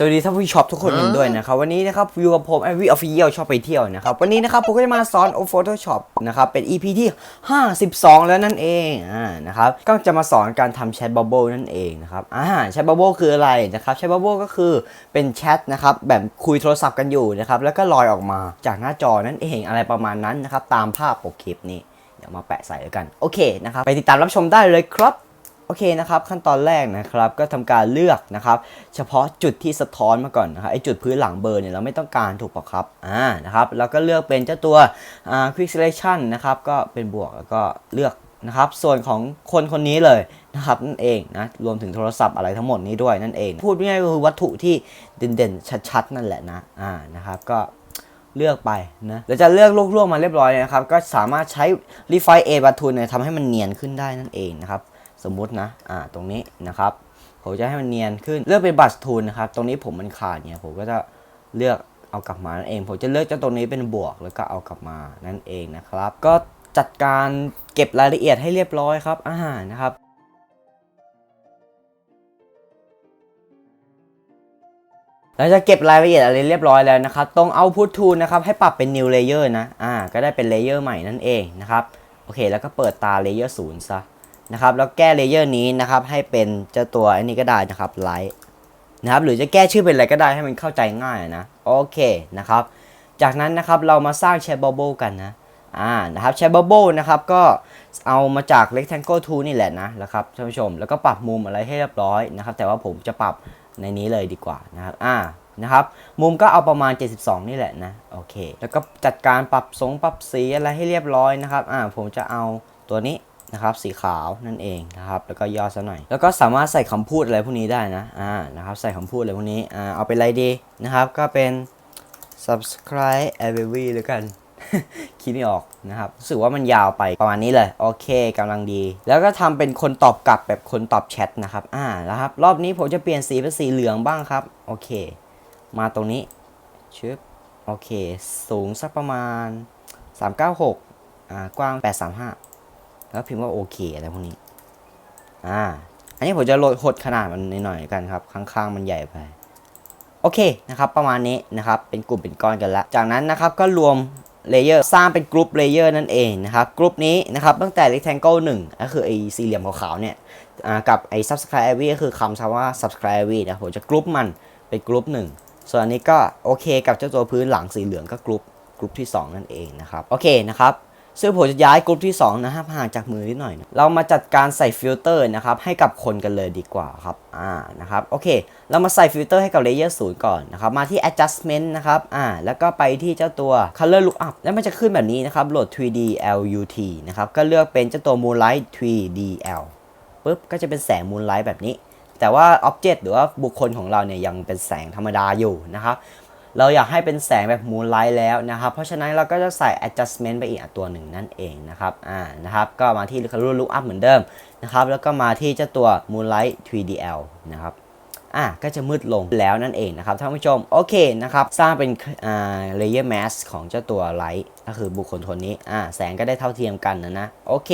สวัสดีท่านผู้ชมทุกคนกันด้วยนะครับวันนี้นะครับอยู่กับผมแอวีออฟฟิเชียลชอบไปเที่ยวนะครับวันนี้นะครับผมก็จะมาสอน Photoshop นะครับเป็น EP ที่ 52 แล้วนั่นเองอ่านะครับก็จะมาสอนการทำแชทบับเบิลนั่นเองนะครับอ่าแชทบับเบิลคืออะไรนะครับแชทบับเบิลก็คือเป็นแชทนะครับแบบคุยโทรศัพท์กันอยู่นะครับแล้วก็ลอยออกมาจากหน้าจอนั่นเองอะไรประมาณนั้นนะครับตามภาพปกคลิปนี้เดี๋ยวมาแปะใส่แล้วกันโอเคนะครับไปติดตามรับชมได้เลยครับ โอเคนะครับขั้นตอนแรกนะครับก็ทำการเลือกนะครับเฉพาะจุดที่สะท้อนมาก่อนนะครับไอจุดพื้นหลังเบอร์เนี่ยเราไม่ต้องการถูกปะครับอ่านะครับแล้วก็เลือกเป็นเจ้าตัวอ่า quick selection นะครับก็เป็นบวกแล้วก็เลือกนะครับส่วนของคนคนนี้เลยนะครับนั่นเองนะรวมถึงโทรศัพท์อะไรทั้งหมดนี้ด้วยนั่นเอง พูดง่ายๆก็คือวัตถุที่เด่นๆชัดๆ นั่นแหละนะอ่านะครับก็เลือกไปนะแล้วจะเลือกลวกๆมาเรียบร้อยนะครับ ก็สามารถใช้ Refine A บัตทุนเนี่ยทำให้มันเนียนขึ้นได้นั่นเองนะครับ สมมุตินะอ่าตรงนี้นะครับผมจะให้มันเนียนขึ้นเลือกเป็นบัตทูนนะครับตรงนี้ผมมันขาดเนี่ยผมก็จะเลือกเอากลับมานั่นเอง ผมจะเลือกเจ้าตรงนี้เป็นบวกแล้วก็เอากลับมานั่นเองนะครับ ก็จัดการเก็บรายละเอียดให้เรียบร้อยครับอ่านะครับเราจะเก็บรายละเอียดอะไรเรียบร้อยแล้วนะครับ ตรง output tool นะครับให้ปรับเป็น new layer นะ อ่า ก็ได้เป็น layer ใหม่นั่นเองนะครับ โอเค แล้วก็เปิดตา layer 0ซะ นะครับ แล้วแก้ layer นี้นะครับ ให้เป็นเจ้าตัวอันนี้ก็ได้นะครับ light นะครับ หรือจะแก้ชื่อเป็นอะไรก็ได้ให้มันเข้าใจง่ายนะ โอเคนะครับ จากนั้นนะครับเรามาสร้าง chat bubble กันนะอ่านะครับ chat bubble นะครับก็เอามาจาก rectangle tool นี่แหละนะนะครับท่านผู้ชม แล้วก็ปรับมุมอะไรให้เรียบร้อยนะครับ แต่ว่าผมจะปรับในนี้เลยดีกว่านะครับอ่านะครับ มุมก็เอาประมาณ 72 นี่แหละนะ โอเค แล้วก็จัดการปรับทรงปรับสีอะไรให้เรียบร้อยนะครับ อ่า ผมจะเอาตัวนี้ นะครับสีขาวนั่นเองนะครับแล้วก็ย่อซะหน่อย แล้วก็สามารถใส่คำพูดอะไรพวกนี้ได้นะอ่านะครับใส่คำพูดอะไรพวกนี้อ่าเอาเป็นอะไรดีนะครับก็เป็น subscribe every แล้วกันคิดไม่ออกนะครับรู้สึกว่ามันยาวไปประมาณนี้เลย โอเคกำลังดี แล้วก็ทำเป็นคนตอบกลับแบบคนตอบแชทนะครับอ่าแล้วครับ รอบนี้ผมจะเปลี่ยนสีเป็นสีเหลืองบ้างครับ โอเค มาตรงนี้ชึบโอเค สูงสักประมาณ 396อ่ากว้าง 835 แล้วพิมพ์ว่าโอเคอะไรพวกนี้ อ่า อันนี้ผมจะลดหดขนาดมันหน่อยๆกันครับ ข้างๆมันใหญ่ไป โอเคนะครับ ประมาณนี้นะครับ เป็นกลุ่มเป็นก้อนกันล้วจากนั้นนะครับก็รวมเลเยอร์สร้างเป็นกรุ๊ปเลเยอร์นั่นเองนะครับ กรุ๊ปนี้นะครับตั้งแต่ rectangle 1 ก็คือไอ้สี่เหลี่ยมขาวๆเนี่ยอ่ากับไอ้ subscribe a v ก็คือคำว่า subscribe a v นะผมจะกรุ๊ปมันเป็นกรุ๊ปหนึ่งส่วนอันนี้ก็โอเคกับเจ้าตัวพื้นหลังสีเหลืองก็กรุ๊ปกรุ๊ปที่ 2 นั่นเองนะครับ โอเคนะครับ ซึ่งผมจะย้ายกลุ่มที่2นะครับห่างจากมือนิดหน่อยนะเรามาจัดการใส่ฟิลเตอร์นะครับให้กับคนกันเลยดีกว่าครับอ่านะครับโอเค เรามาใส่ฟิลเตอร์ให้กับ Layer 0ก่อนนะครับมาที่ adjustment นะครับอ่าแล้วก็ไปที่เจ้าตัว color lookup แล้วมันจะขึ้นแบบนี้นะครับโหลด 3D LUT นะครับก็เลือกเป็นเจ้าตัว moonlight 3DL ปุ๊บก็จะเป็นแสง moonlight แบบนี้แต่ว่า object หรือว่าบุคคลของเราเนี่ยยังเป็นแสงธรรมดาอยู่นะครับ เราอยากให้เป็นแสงแบบ moonlight แล้วนะครับ เพราะฉะนั้นเราก็จะใส่ adjustment ไปอีกตัวหนึ่งนั่นเองนะครับ อ่า นะครับ ก็มาที่ color lookup เหมือนเดิมนะครับ แล้วก็มาที่เจ้าตัว moonlight 3DL นะครับ อะก็จะมืดลงแล้วนั่นเองนะครับท่านผู้ชม โอเคนะครับ สร้างเป็นอ่า layer mask ของเจ้าตัว light ก็คือบุคคลคนนี้ อ่า แสงก็ได้เท่าเทียมกันนะนะ โอเค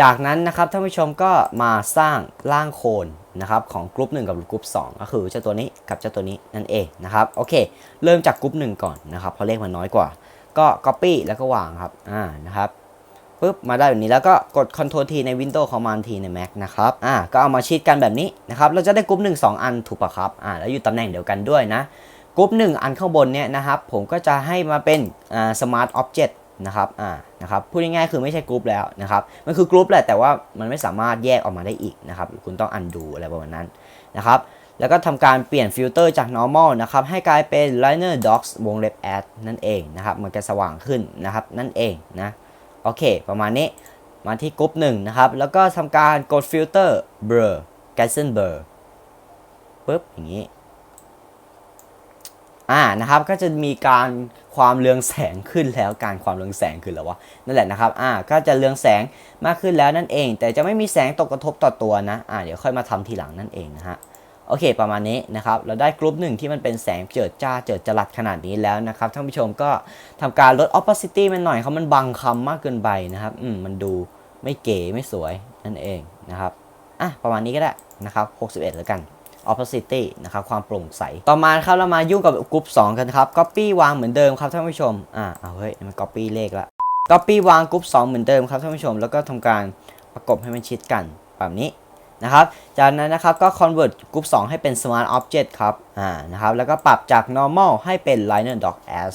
จากนั้นนะครับท่านผู้ชมก็มาสร้างร่างโคนนะครับของกลุ่ม1กับกลุ่ม2ก็คือเจ้าตัวนี้กับเจ้าตัวนี้นั่นเองนะครับโอเค เริ่มจากกลุ่ม1ก่อนนะครับเพราะเลขมันน้อยกว่า ก็ Copy แล้วก็วางครับอ่านะครับปุ๊บมาได้แบบนี้แล้วก็กด Ctrl T ใน Windows Command T ใน Mac นะครับอ่าก็เอามาชิดกันแบบนี้นะครับเราจะได้กลุ่ม1 2 อันถูกปะครับอ่าแล้วอยู่ตำแหน่งเดียวกันด้วยนะกลุ่ม1อันข้างบนเนี่ยนะครับผมก็จะให้มาเป็นอ่า Smart Object นะครับ อ่า นะครับ พูดง่ายๆ คือไม่ใช่กรุ๊ปแล้วนะครับ มันคือกรุ๊ปแหละ แต่ว่ามันไม่สามารถแยกออกมาได้อีกนะครับ คุณต้องอันดูอะไรประมาณนั้นนะครับ แล้วก็ทำการเปลี่ยนฟิลเตอร์จาก normal นะครับ ให้กลายเป็น liner dots วงเล็บ add นั่นเองนะครับ มันจะสว่างขึ้นนะครับ นั่นเองนะ โอเค ประมาณนี้ มาที่กรุ๊ปหนึ่งนะครับ แล้วก็ทำการกดฟิลเตอร์ blur g a s e n blur ปุ๊บ อย่างนี้ อ่านะครับก็จะมีการความเรืองแสงขึ้นแล้วการความเรืองแสงขึ้นแล้ววะนั่นแหละนะครับอ่าก็จะเรืองแสงมากขึ้นแล้วนั่นเอง แต่จะไม่มีแสงตกกระทบต่อตัวนะอ่าเดี๋ยวค่อยมาทำทีหลังนั่นเองนะฮะโอเคประมาณนี้นะครับเราได้กรุ๊ปหนึ่งที่มันเป็นแสงเจิดจ้าเจิดจรัสขนาดนี้แล้วนะครับท่านผู้ชมก็ทำการลด opacity มันหน่อยครับมันบังคำมากเกินไปนะครับอืมมันดูไม่เก๋ไม่สวยนั่นเองนะครับอะประมาณนี้ก็ได้นะครับ 61 แล้วกัน opacity นะครับความโปร่งใส ต่อมาครับเรามายุ่งกับกลุ่ม2กันครับ copy วางเหมือนเดิมครับท่านผู้ชมอ่าเอาเฮ้ยมัน copy เลขละ copy วางกลุ่ม2เหมือนเดิมครับท่านผู้ชม แล้วก็ทำการประกบให้มันชิดกันแบบนี้นะครับ จากนั้นนะครับก็ convert กลุ่ม2ให้เป็น smart object ครับอ่านะครับแล้วก็ปรับจาก normal ให้เป็น liner dot as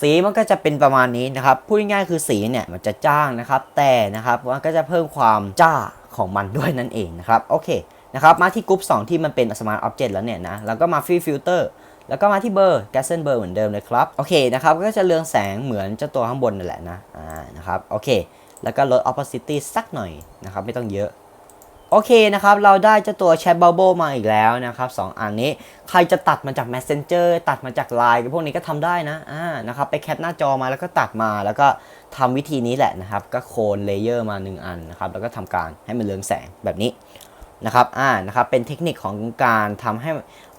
สีมันก็จะเป็นประมาณนี้นะครับ พูดง่ายๆคือสีเนี่ยมันจะจ้างนะครับ แต่นะครับมันก็จะเพิ่มความจ้าของมันด้วยนั่นเองนะครับ โอเค นะครับมาที่กรุ๊ป2ที่มันเป็น Smart Object แล้วเนี่ยนะแล้วก็มา Free Filter แล้วก็มาที่เบอร์ g a s s e n เบอร์เหมือนเดิมเลยครับโอเคนะครับก็จะเรืองแสงเหมือนเจ้าตัวข้างบนนั่นแหละนะอ่านะครับโอเค แล้วก็ลด opacity สักหน่อยนะครับไม่ต้องเยอะโอเคนะครับ เราได้เจ้าตัว Chat Bubble มาอีกแล้วนะครับสองอันนี้ ใครจะตัดมาจาก Messenger ตัดมาจาก Line พวกนี้ก็ทำได้นะอ่านะครับไปแคปหน้าจอมาแล้วก็ตัดมาแล้วก็ทำวิธีนี้แหละนะครับ ก็โคนเลเยอร์มา 1 อันนะครับ แล้วก็ทำการให้มันเรืองแสงแบบนี้ นะครับอ่านะครับเป็นเทคนิคของการทำให้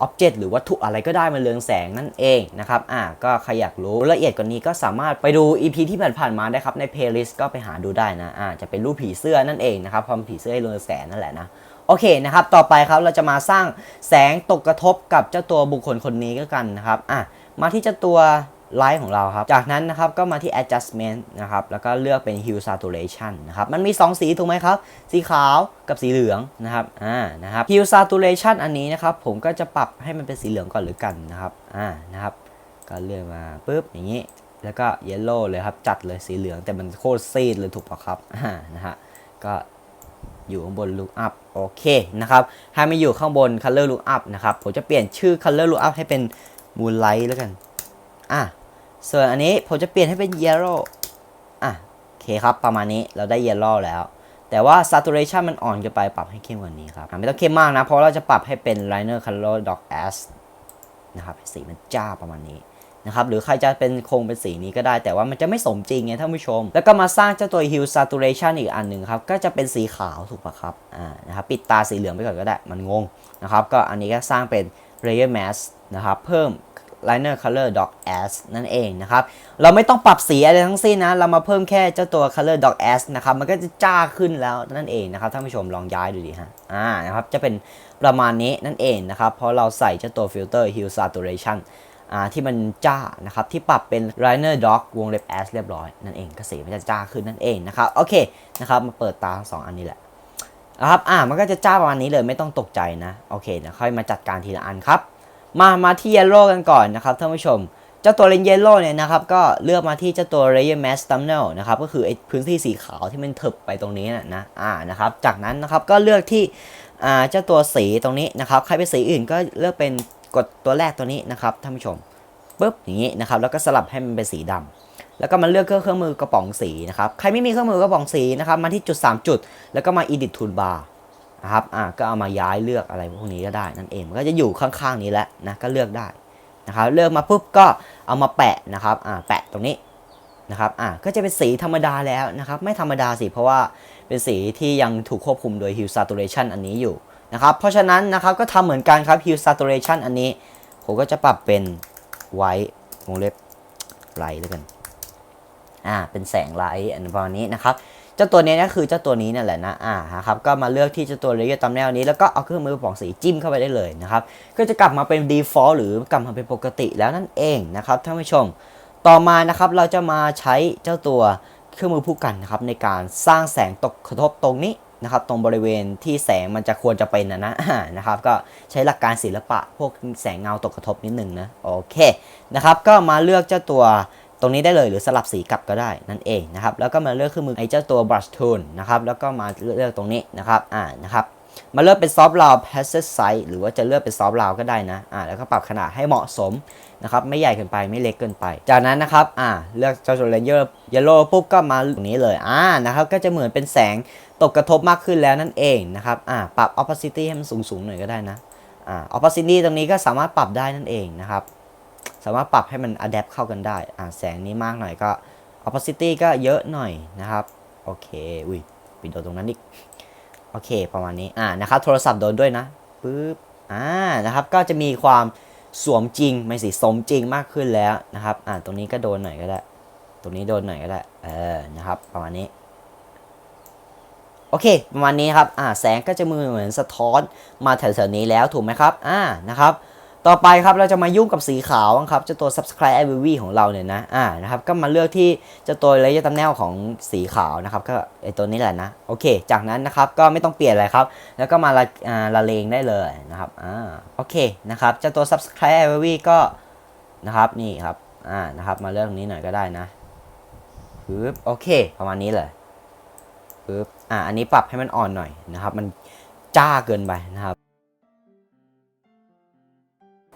อ็อบเจกต์หรือวัตถุอะไรก็ได้มันเรืองแสงนั่นเองนะครับอ่าก็ใครอยากรู้ละเอียดกว่านี้ก็สามารถไปดู EP ที่ผ่านๆมาได้ครับใน playlist ก็ไปหาดูได้นะอ่าจะเป็นรูปผีเสื้อนั่นเองนะครับความผีเสื้อให้เรืองแสงนั่นแหละนะโอเคนะครับ ต่อไปครับเราจะมาสร้างแสงตกกระทบกับเจ้าตัวบุคคลคนนี้ก็กันนะครับอะมาที่เจ้าตัว ไลท์ของเราครับ จากนั้นนะครับก็มาที่ adjustment นะครับ แล้วก็เลือกเป็น hue saturation นะครับ มันมี 2 สีถูกไหมครับ สีขาวกับสีเหลืองนะครับ อ่า นะครับ hue saturation อันนี้นะครับ ผมก็จะปรับให้มันเป็นสีเหลืองก่อนหรือกันนะครับ อ่า นะครับ ก็เลือกมาปุ๊บอย่างนี้ แล้วก็ yellow เลยครับ จัดเลยสีเหลือง แต่มันโคตรซีดเลยถูกปะครับ อ่า นะฮะ ก็อยู่ข้างบน look up โอเคนะครับให้มาอยู่ข้างบน color look up นะครับ ผมจะเปลี่ยนชื่อ color look up ให้เป็น moonlight แล้วกัน อะ ส่วนอันนี้ผมจะเปลี่ยนให้เป็น yellow อะโอเคครับประมาณนี้เราได้ yellow แล้ว แต่ว่า saturation มันอ่อนเกินไปปรับให้เข้มกว่านี้ครับไม่ต้องเข้มมากนะ เพราะเราจะปรับให้เป็น liner color dot as นะครับสีมันจ้าประมาณนี้นะครับหรือใครจะเป็นคงเป็นสีนี้ก็ได้ แต่ว่ามันจะไม่สมจริงไงท่านผู้ชม แล้วก็มาสร้างเจ้าตัว hue saturation อีกอันหนึ่งครับ ก็จะเป็นสีขาวถูกปะครับอ่านะครับปิดตาสีเหลืองไปก่อนก็ได้มันงงนะครับก็อันนี้ก็สร้างเป็น layer mask นะครับเพิ่ม liner color dot s นั่นเองนะครับ เราไม่ต้องปรับสีอะไรทั้งสิ้นนะ เรามาเพิ่มแค่เจ้าตัว color dot s นะครับ มันก็จะจ้าขึ้นแล้วนั่นเองนะครับ ท่านผู้ชมลองย้ายดูดิฮะ อ่า นะครับ จะเป็นประมาณนี้นั่นเองนะครับ เพราะเราใส่เจ้าตัว filter hue saturation อ่าที่มันจ้านะครับ ที่ปรับเป็น liner dot วงเล็บ s เรียบร้อยนั่นเองก็สีมันจะจ้าขึ้นนั่นเองนะครับ โอเค นะครับ มาเปิดตาทั้งสองอันนี้แหละนะครับ อ่า มันก็จะจ้าประมาณนี้เลยไม่ต้องตกใจนะ โอเคเดี๋ยวค่อยมาจัดการทีละอันครับ มามาที่ yellow กันก่อนนะครับท่านผู้ชม เจ้าตัวเลน yellow เนี่ยนะครับก็เลือกมาที่เจ้าตัว layer mask thumbnail นะครับก็คือไอพื้นที่สีขาวที่มันถึบไปตรงนี้นะนะอ่านะครับจากนั้นนะครับก็เลือกที่อ่าเจ้าตัวสีตรงนี้นะครับใครเป็นสีอื่นก็เลือกเป็นกดตัวแรกตัวนี้นะครับท่านผู้ชมปุ๊บอย่างนี้นะครับแล้วก็สลับให้มันเป็นสีดำแล้วก็มาเลือกเครื่องมือกระป๋องสีนะครับใครไม่มีเครื่องมือกระป๋องสีนะครับมาที่จุด 3 จุด แล้วก็มา edit toolbar นะครับอ่าก็เอามาย้ายเลือกอะไรพวกนี้ก็ได้นั่นเองมันก็จะอยู่ข้างๆนี้แหละนะก็เลือกได้นะครับเลือกมาปุ๊บก็เอามาแปะนะครับอ่าแปะตรงนี้นะครับอ่าก็จะเป็นสีธรรมดาแล้วนะครับไม่ธรรมดาสิเพราะว่าเป็นสีที่ยังถูกควบคุมโดย hue saturation อันนี้อยู่นะครับเพราะฉะนั้นนะครับก็ทำเหมือนกันครับ hue saturation อันนี้ ผมก็จะปรับเป็น white วงเล็บไลท์แล้วกันอ่าเป็นแสงไลท์อันประมาณนี้นะครับ เจ้าตัวนี้ก็คือเจ้าตัวนี้นั่นแหละนะอ่าครับก็มาเลือกที่เจ้าตัวเลเยอร์ตามแนวนี้แล้วก็เอาเครื่องมือปองสีจิ้มเข้าไปได้เลยนะครับก็จะกลับมาเป็น default หรือกลับมาเป็นปกติแล้วนั่นเองนะครับท่านผู้ชม ต่อมานะครับเราจะมาใช้เจ้าตัวเครื่องมือผู้กันนะครับในการสร้างแสงตกกระทบตรงนี้นะครับตรงบริเวณที่แสงมันจะควรจะเป็นนะนะนะครับก็ใช้หลักการศิลปะพวกแสงเงาตกกระทบนิดนึงนะโอเคนะครับก็มาเลือกเจ้าตัว รงนี้ได้เลยหรือสลับสีกลับก็ได้นั่นเองนะครับแล้วก็มาเลือกเครื่องมือไอ้เจ้าตัว brush tool นะครับแล้วก็มาเลือกตรงนี้นะครับอ่านะครับมาเลือกเป็น soft round passage size หรือว่าจะเลือกเป็น soft round ก็ได้นะอ่าแล้วก็ปรับขนาดให้เหมาะสมนะครับไม่ใหญ่เกินไปไม่เล็กเกินไป จากนั้นนะครับอ่าเลือกเจ้าตัว layer yellow ปุ๊บก็มาตรงนี้เลยอ่านะครับก็จะเหมือนเป็นแสงตกกระทบมากขึ้นแล้วนั่นเองนะครับอ่าปรับ opacity ให้มันสูงๆหน่อยก็ได้นะอ่า opacity ตรงนี้ก็สามารถปรับได้นั่นเองนะครับ สามารถปรับให้มัน adapt เข้ากันได้อ่าแสงนี้มากหน่อยก็ opacity ก็เยอะหน่อยนะครับ โอเค อุ้ยปิดโดนตรงนั้นอีก โอเค ประมาณนี้ อ่า นะครับ โทรศัพท์โดนด้วยนะปึ๊บ อ่า นะครับ ก็จะมีความสวมจริง ไม่สิ สมจริงมากขึ้นแล้วนะครับ อ่า ตรงนี้ก็โดนหน่อยก็ได้ ตรงนี้โดนหน่อยก็ได้ เออ นะครับ ประมาณนี้ โอโอเค ประมาณนี้ครับ อ่า แสงก็จะมือเหมือนสะท้อนมาแถวๆนี้แล้วถูกไหมครับ อ่า นะครับ ต่อไปครับเราจะมายุ่งกับสีขาวครับเจ้าตัว subscribe IVV ของเราเนี่ยนะอ่านะครับก็มาเลือกที่เจ้าตัวเลเยอร์ตัมแนลของสีขาวนะครับก็ไอตัวนี้แหละนะโอเค จากนั้นนะครับก็ไม่ต้องเปลี่ยนอะไรครับ แล้วก็มาละละเลงได้เลยนะครับอ่าโอเคนะครับเจ้าตัว subscribe IVV ก็นะครับนี่ครับอ่านะครับมาเลือกตรงนี้หน่อยก็ได้นะปึ๊บโอเค ประมาณนี้เลยปึ๊บอ่าอันนี้ปรับให้มันอ่อนหน่อยนะครับ มันจ้าเกินไปนะครับ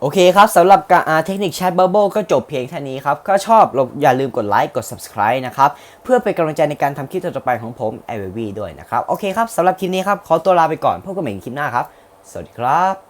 โอเคครับสำหรับการอาเทคนิคแชทบับเบิลก็จบเพียงเท่านี้ครับ ก็ชอบอย่าลืมกดไลค์กด subscribe นะครับ เพื่อเป็นกำลังใจในการทำคลิปต่อไปของผมไอเววีด้วยนะครับ โอเคครับสำหรับคลิปนี้ครับ ขอตัวลาไปก่อนพบกันใหม่คลิปหน้าครับ สวัสดีครับ